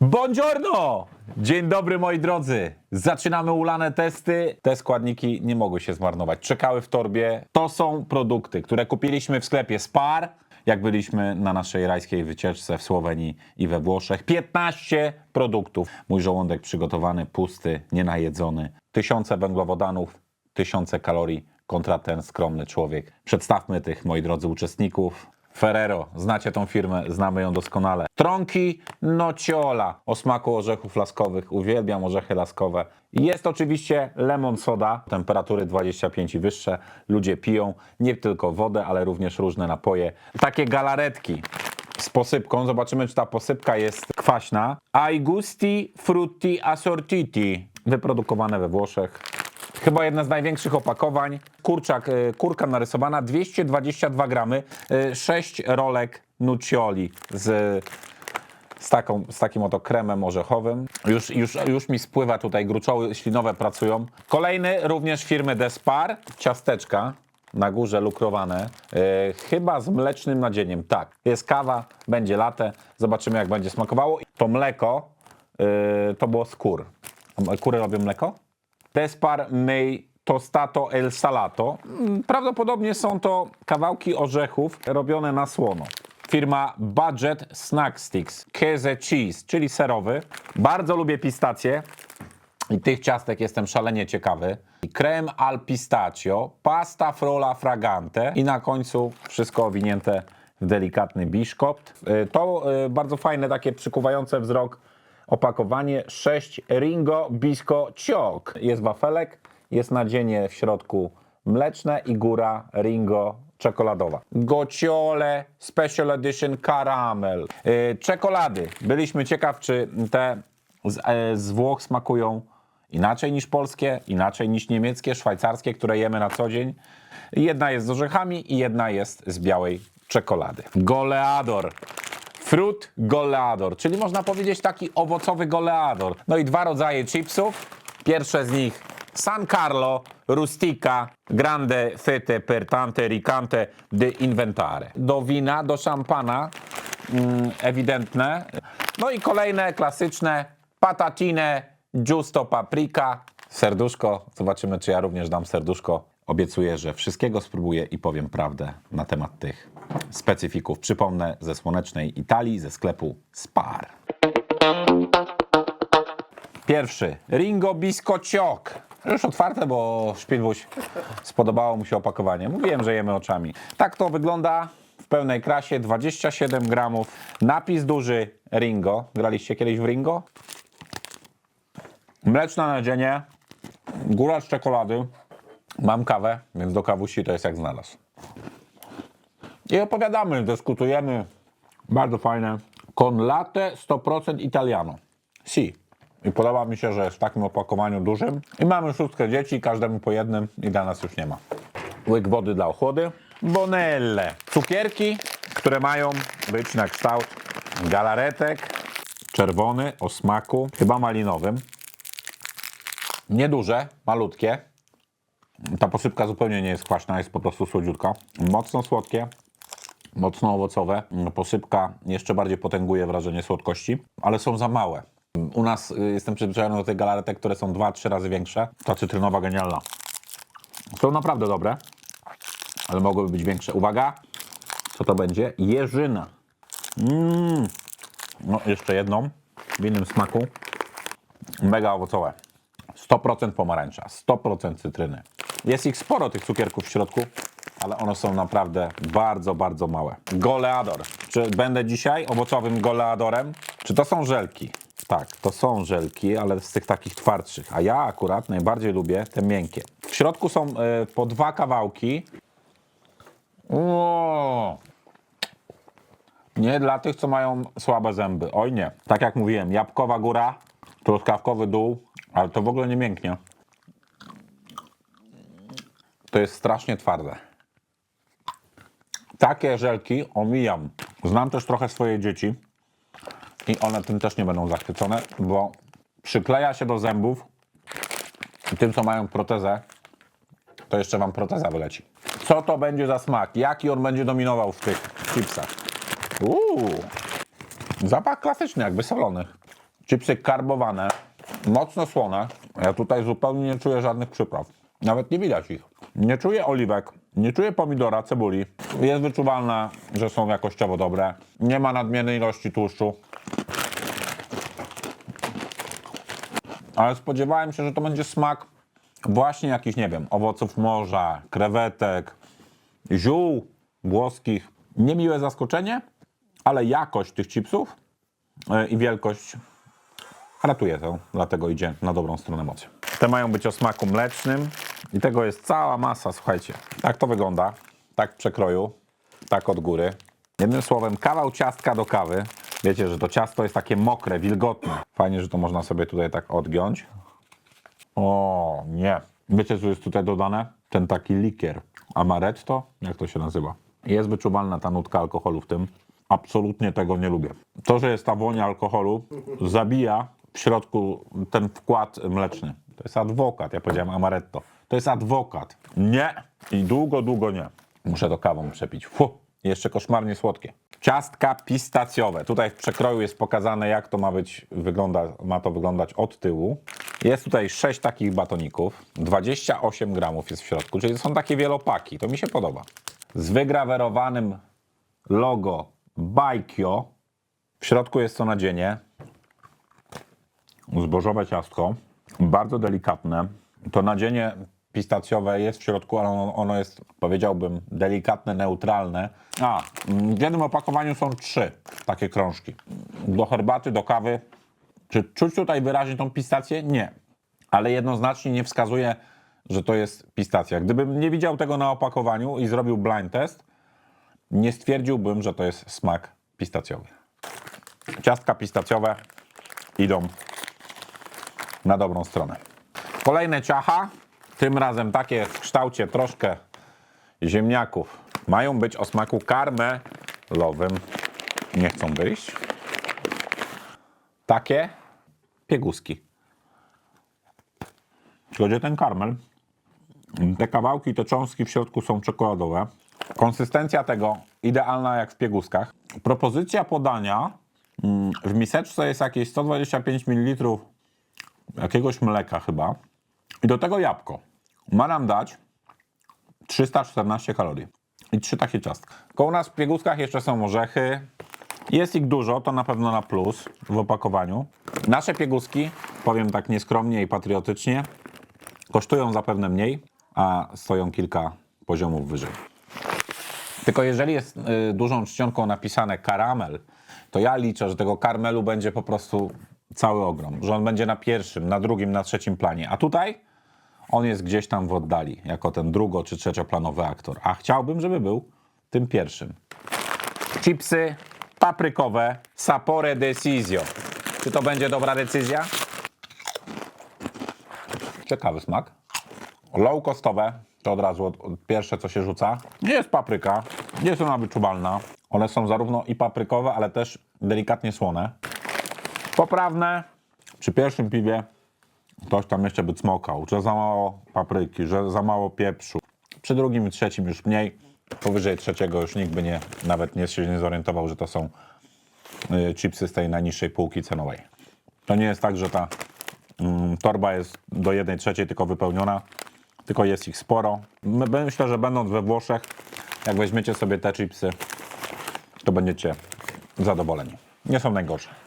Buongiorno! Dzień dobry moi drodzy. Zaczynamy ulane testy. Te składniki nie mogły się zmarnować. Czekały w torbie. To są produkty, które kupiliśmy w sklepie Spar, jak byliśmy na naszej rajskiej wycieczce w Słowenii i we Włoszech. 15 produktów. Mój żołądek przygotowany, pusty, nienajedzony. Tysiące węglowodanów, tysiące kalorii kontra ten skromny człowiek. Przedstawmy tych, moi drodzy uczestników. Ferrero, znacie tą firmę, znamy ją doskonale. Tronki Nociola o smaku orzechów laskowych, uwielbiam orzechy laskowe. Jest oczywiście lemon soda, temperatury 25 i wyższe. Ludzie piją nie tylko wodę, ale również różne napoje. Takie galaretki z posypką, zobaczymy czy ta posypka jest kwaśna. Ai gusti frutti assortiti, wyprodukowane we Włoszech. Chyba jedna z największych opakowań. Kurczak, y, kurka narysowana, 222 gramy, 6 rolek nuccioli z, z, taką, z takim oto kremem orzechowym. Już, już, już mi spływa tutaj, gruczoły ślinowe pracują. Kolejny również firmy Despar, ciasteczka. Na górze lukrowane, y, chyba z mlecznym nadzieniem. Tak, jest kawa, będzie latę. Zobaczymy, jak będzie smakowało. To mleko y, to było z kur. Kury robią mleko? Despar May Tostato El Salato. Mm, Prawdopodobnie są to kawałki orzechów robione na słono. Firma Budget Snack Sticks. Keze Cheese, czyli serowy. Bardzo lubię pistacje. I tych ciastek jestem szalenie ciekawy. Creme al pistachio, pasta frola fragante i na końcu wszystko owinięte w delikatny biszkopt. Y, To y, bardzo fajne, takie przykuwające wzrok opakowanie 6 Ringo Bisco Ciok. Jest wafelek, jest nadzienie w środku mleczne i góra Ringo czekoladowa. Gociole Special Edition Caramel. Yy, czekolady. Byliśmy ciekaw, czy te z, e, z Włoch smakują inaczej niż polskie, inaczej niż niemieckie, szwajcarskie, które jemy na co dzień. Jedna jest z orzechami i jedna jest z białej czekolady. Goleador. Fruit goleador, czyli można powiedzieć taki owocowy goleador. No i dwa rodzaje chipsów. Pierwsze z nich San Carlo Rustica Grande Fete per tante ricante de inventare. Do wina, do szampana, mm, ewidentne. No i kolejne klasyczne patatine giusto paprika. Serduszko, zobaczymy czy ja również dam serduszko. Obiecuję, że wszystkiego spróbuję i powiem prawdę na temat tych specyfików. Przypomnę ze słonecznej Italii, ze sklepu Spar. Pierwszy, Ringo Biscociok. Już otwarte, bo Szpilbuś spodobało mu się opakowanie. Mówiłem, że jemy oczami. Tak to wygląda w pełnej krasie, 27 gramów. Napis duży Ringo. Graliście kiedyś w Ringo? Mleczne nadzienie, góra z czekolady. Mam kawę, więc do kawusi to jest jak znalazł. I opowiadamy, dyskutujemy. Bardzo fajne. Con latte 100% italiano. Si. I podoba mi się, że jest w takim opakowaniu dużym. I mamy szóstkę dzieci, każdemu po jednym i dla nas już nie ma. Łyk wody dla ochłody. Bonelle. Cukierki, które mają być na kształt galaretek. Czerwony o smaku, chyba malinowym. Nieduże, malutkie. Ta posypka zupełnie nie jest kwaśna, jest po prostu słodziutka. Mocno słodkie, mocno owocowe. Posypka jeszcze bardziej potęguje wrażenie słodkości, ale są za małe. U nas y, jestem przyzwyczajony do tych galaretek, które są 2-3 razy większe. Ta cytrynowa genialna. Są naprawdę dobre, ale mogłyby być większe. Uwaga, co to będzie? Jeżyna. Mm. No, jeszcze jedną w innym smaku. Mega owocowe. 100% pomarańcza, 100% cytryny. Jest ich sporo, tych cukierków w środku, ale one są naprawdę bardzo, bardzo małe. Goleador. Czy będę dzisiaj owocowym goleadorem? Czy to są żelki? Tak, to są żelki, ale z tych takich twardszych. A ja akurat najbardziej lubię te miękkie. W środku są e, po dwa kawałki. O! Nie dla tych, co mają słabe zęby. Oj nie. Tak jak mówiłem, jabłkowa góra, truskawkowy dół, ale to w ogóle nie mięknie. To jest strasznie twarde. Takie żelki omijam. Znam też trochę swoje dzieci i one tym też nie będą zachwycone, bo przykleja się do zębów i tym, co mają protezę, to jeszcze wam proteza wyleci. Co to będzie za smak? Jaki on będzie dominował w tych chipsach? Uuu. Zapach klasyczny, jakby solonych. Chipsy karbowane, mocno słone. Ja tutaj zupełnie nie czuję żadnych przypraw. Nawet nie widać ich. Nie czuję oliwek, nie czuję pomidora, cebuli. Jest wyczuwalne, że są jakościowo dobre. Nie ma nadmiernej ilości tłuszczu. Ale spodziewałem się, że to będzie smak właśnie jakichś, nie wiem, owoców morza, krewetek, ziół włoskich. Niemiłe zaskoczenie, ale jakość tych chipsów e, i wielkość ratuje to, dlatego idzie na dobrą stronę mocy. Te mają być o smaku mlecznym i tego jest cała masa, słuchajcie. Tak to wygląda, tak w przekroju, tak od góry. Jednym słowem, kawał ciastka do kawy. Wiecie, że to ciasto jest takie mokre, wilgotne. Fajnie, że to można sobie tutaj tak odgiąć. O, nie. Wiecie, co jest tutaj dodane? Ten taki likier. Amaretto? Jak to się nazywa? Jest wyczuwalna ta nutka alkoholu w tym. Absolutnie tego nie lubię. To, że jest ta wonia alkoholu, zabija w środku ten wkład mleczny. To jest adwokat. Ja powiedziałem amaretto. To jest adwokat. Nie. I długo, długo nie. Muszę to kawą przepić. Fu. Jeszcze koszmarnie słodkie. Ciastka pistacjowe. Tutaj w przekroju jest pokazane, jak to ma być, wygląda, ma to wyglądać od tyłu. Jest tutaj 6 takich batoników. 28 gramów jest w środku, czyli są takie wielopaki. To mi się podoba. Z wygrawerowanym logo Baikyo. W środku jest to nadzienie. Zbożowe ciastko. Bardzo delikatne. To nadzienie pistacjowe jest w środku, ale ono, ono jest, powiedziałbym, delikatne, neutralne. A, w jednym opakowaniu są trzy takie krążki. Do herbaty, do kawy. Czy czuć tutaj wyraźnie tą pistację? Nie. Ale jednoznacznie nie wskazuje, że to jest pistacja. Gdybym nie widział tego na opakowaniu i zrobił blind test, nie stwierdziłbym, że to jest smak pistacjowy. Ciastka pistacjowe idą na dobrą stronę. Kolejne ciacha, tym razem takie w kształcie troszkę ziemniaków. Mają być o smaku karmelowym. Nie chcą wyjść. Takie pieguski. O ten karmel, te kawałki, te cząstki w środku są czekoladowe. Konsystencja tego idealna jak w pieguskach. Propozycja podania mm, w miseczce jest jakieś 125 ml jakiegoś mleka chyba. I do tego jabłko. Ma nam dać 314 kalorii. I trzy takie ciastka. Koło nas w pieguskach jeszcze są orzechy. Jest ich dużo, to na pewno na plus w opakowaniu. Nasze pieguski, powiem tak nieskromnie i patriotycznie, kosztują zapewne mniej, a stoją kilka poziomów wyżej. Tylko jeżeli jest y, dużą czcionką napisane karamel, to ja liczę, że tego karmelu będzie po prostu cały ogrom. Że on będzie na pierwszym, na drugim, na trzecim planie. A tutaj on jest gdzieś tam w oddali, jako ten drugo- czy trzecioplanowy aktor. A chciałbym, żeby był tym pierwszym. Chipsy paprykowe Sapore Decisio. Czy to będzie dobra decyzja? Ciekawy smak. Low costowe, to od razu od, od pierwsze co się rzuca. Nie jest papryka, nie jest ona wyczuwalna. One są zarówno i paprykowe, ale też delikatnie słone. Poprawne. Przy pierwszym piwie ktoś tam jeszcze by cmokał, że za mało papryki, że za mało pieprzu. Przy drugim i trzecim już mniej. Powyżej trzeciego już nikt by nie, nawet nie się nie zorientował, że to są y, chipsy z tej najniższej półki cenowej. To nie jest tak, że ta mm, torba jest do jednej trzeciej tylko wypełniona, tylko jest ich sporo. My- Myślę, że będąc we Włoszech, jak weźmiecie sobie te chipsy, to będziecie zadowoleni. Nie są najgorsze.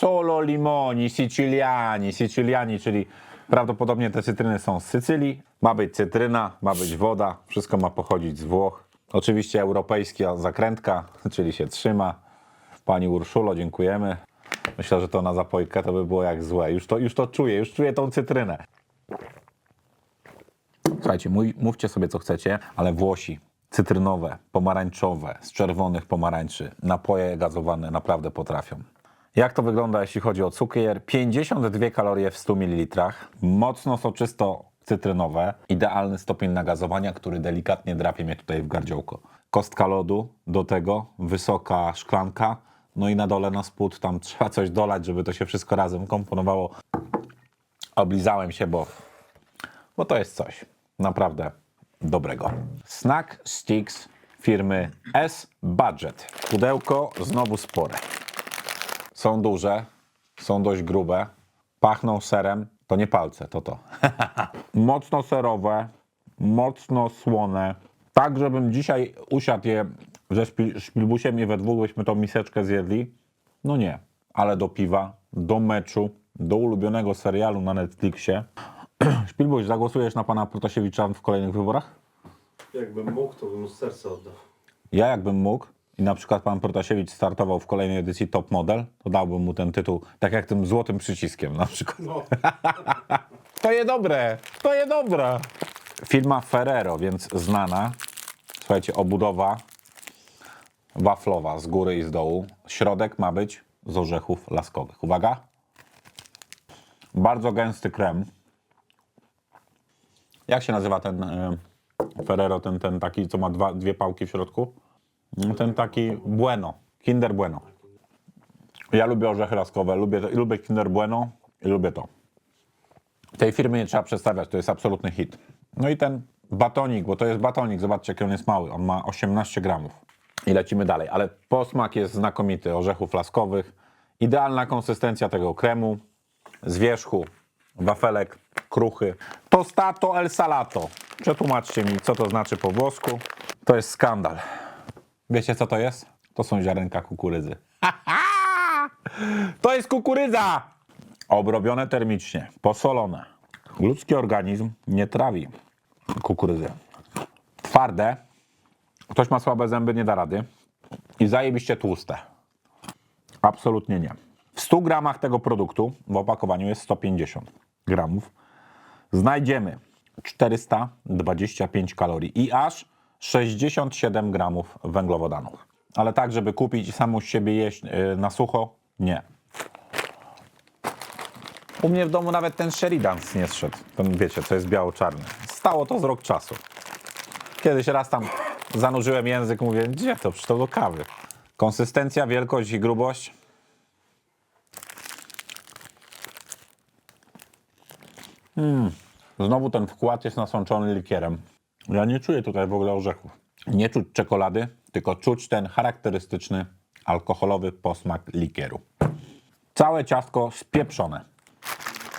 Solo limoni, siciliani, siciliani, czyli prawdopodobnie te cytryny są z Sycylii. Ma być cytryna, ma być woda, wszystko ma pochodzić z Włoch. Oczywiście europejska zakrętka, czyli się trzyma. Pani Urszulo, dziękujemy. Myślę, że to na zapojkę to by było jak złe. Już to, już to czuję, już czuję tą cytrynę. Słuchajcie, mój, mówcie sobie co chcecie, ale Włosi cytrynowe, pomarańczowe, z czerwonych pomarańczy, napoje gazowane naprawdę potrafią. Jak to wygląda, jeśli chodzi o cukier? 52 kalorie w 100 ml, mocno soczysto cytrynowe, idealny stopień nagazowania, który delikatnie drapie mnie tutaj w gardziołko. Kostka lodu, do tego wysoka szklanka, no i na dole na spód tam trzeba coś dolać, żeby to się wszystko razem komponowało. Oblizałem się, bo bo to jest coś naprawdę dobrego. Snack Sticks firmy S Budget. Pudełko znowu spore. Są duże, są dość grube, pachną serem. To nie palce, to to. mocno serowe, mocno słone. Tak, żebym dzisiaj usiadł je ze szpil- szpilbusiem i we dwóch byśmy tą miseczkę zjedli. No nie, ale do piwa, do meczu, do ulubionego serialu na Netflixie. Szpilbuś, zagłosujesz na pana Protasiewicza w kolejnych wyborach? Jakbym mógł, to bym mu serca oddał. Ja jakbym mógł i na przykład pan Protasiewicz startował w kolejnej edycji Top Model, to dałbym mu ten tytuł, tak jak tym złotym przyciskiem na przykład. No. To je dobre, to je dobre. Firma Ferrero, więc znana. Słuchajcie, obudowa waflowa z góry i z dołu. Środek ma być z orzechów laskowych. Uwaga. Bardzo gęsty krem. Jak się nazywa ten e, Ferrero, ten, ten taki, co ma dwa, dwie pałki w środku? Ten taki Bueno, Kinder Bueno. Ja lubię orzechy laskowe, lubię, lubię Kinder Bueno i lubię to. Tej firmy nie trzeba przedstawiać, to jest absolutny hit. No i ten batonik, bo to jest batonik, zobaczcie jaki on jest mały, on ma 18 gramów. I lecimy dalej, ale posmak jest znakomity, orzechów laskowych, idealna konsystencja tego kremu, z wierzchu, wafelek, kruchy. Tostato el salato. Przetłumaczcie mi, co to znaczy po włosku. To jest skandal. Wiecie, co to jest? To są ziarenka kukurydzy. To jest kukurydza! Obrobione termicznie, posolone. Ludzki organizm nie trawi kukurydzy. Twarde. Ktoś ma słabe zęby, nie da rady. I zajebiście tłuste. Absolutnie nie. W 100 gramach tego produktu w opakowaniu jest 150 gramów. Znajdziemy 425 kalorii i aż 67 gramów węglowodanów. Ale tak, żeby kupić i samą siebie jeść yy, na sucho, nie. U mnie w domu nawet ten Sheridan nie zszedł. Ten wiecie, co jest biało-czarny. Stało to z rok czasu. Kiedyś raz tam zanurzyłem język, mówię, gdzie to? Przecież to do kawy. Konsystencja, wielkość i grubość. Mm. Znowu ten wkład jest nasączony likierem. Ja nie czuję tutaj w ogóle orzechów. Nie czuć czekolady, tylko czuć ten charakterystyczny alkoholowy posmak likieru. Całe ciastko spieprzone.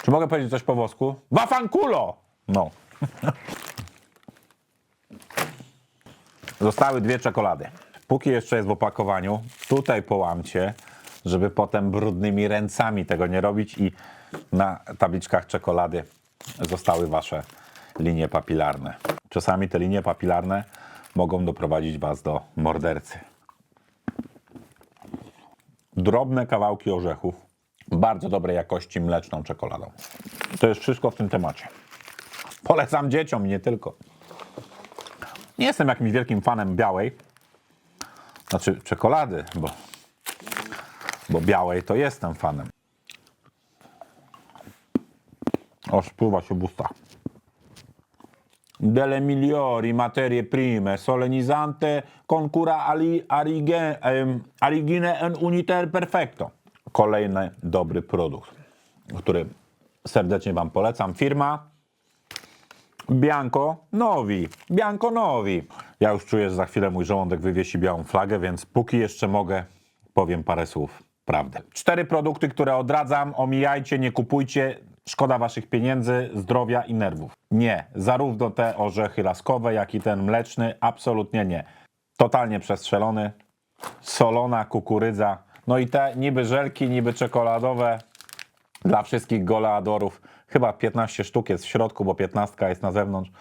Czy mogę powiedzieć coś po włosku? Wafankulo! No. Zostały dwie czekolady. Póki jeszcze jest w opakowaniu, tutaj połamcie, żeby potem brudnymi ręcami tego nie robić i na tabliczkach czekolady zostały wasze linie papilarne. Czasami te linie papilarne mogą doprowadzić was do mordercy. Drobne kawałki orzechów, bardzo dobrej jakości mleczną czekoladą. To jest wszystko w tym temacie. Polecam dzieciom, nie tylko. Nie jestem jakimś wielkim fanem białej, znaczy czekolady, bo, bo białej to jestem fanem. O, spływa się w ustach. Delle migliori materie prime, solenizzante con cura ali, arige, em, origine en uniter perfecto. Kolejny dobry produkt, który serdecznie Wam polecam. Firma Bianco Novi. Bianco Novi. Ja już czuję, że za chwilę mój żołądek wywiesi białą flagę, więc póki jeszcze mogę, powiem parę słów prawdy. Cztery produkty, które odradzam. Omijajcie, nie kupujcie. Szkoda waszych pieniędzy, zdrowia i nerwów. Nie. Zarówno te orzechy laskowe, jak i ten mleczny. Absolutnie nie. Totalnie przestrzelony. Solona kukurydza. No i te niby żelki, niby czekoladowe dla wszystkich goleadorów. Chyba 15 sztuk jest w środku, bo 15 jest na zewnątrz.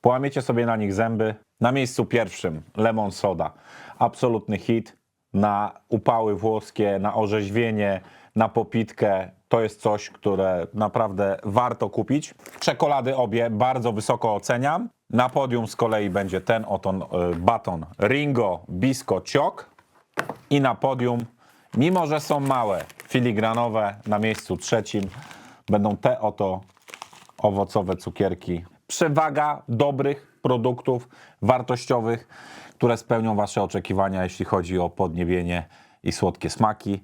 Połamiecie sobie na nich zęby. Na miejscu pierwszym lemon soda. Absolutny hit na upały włoskie, na orzeźwienie, na popitkę. To jest coś, które naprawdę warto kupić. Czekolady obie bardzo wysoko oceniam. Na podium z kolei będzie ten oto y, baton Ringo Bisco Ciok. I na podium, mimo że są małe, filigranowe, na miejscu trzecim będą te oto owocowe cukierki. Przewaga dobrych produktów wartościowych, które spełnią Wasze oczekiwania, jeśli chodzi o podniebienie i słodkie smaki.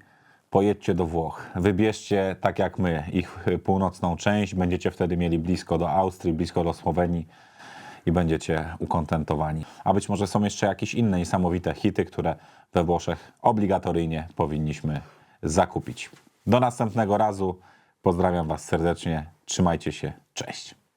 Pojedźcie do Włoch. Wybierzcie, tak jak my, ich północną część. Będziecie wtedy mieli blisko do Austrii, blisko do Słowenii i będziecie ukontentowani. A być może są jeszcze jakieś inne niesamowite hity, które we Włoszech obligatoryjnie powinniśmy zakupić. Do następnego razu. Pozdrawiam Was serdecznie. Trzymajcie się. Cześć.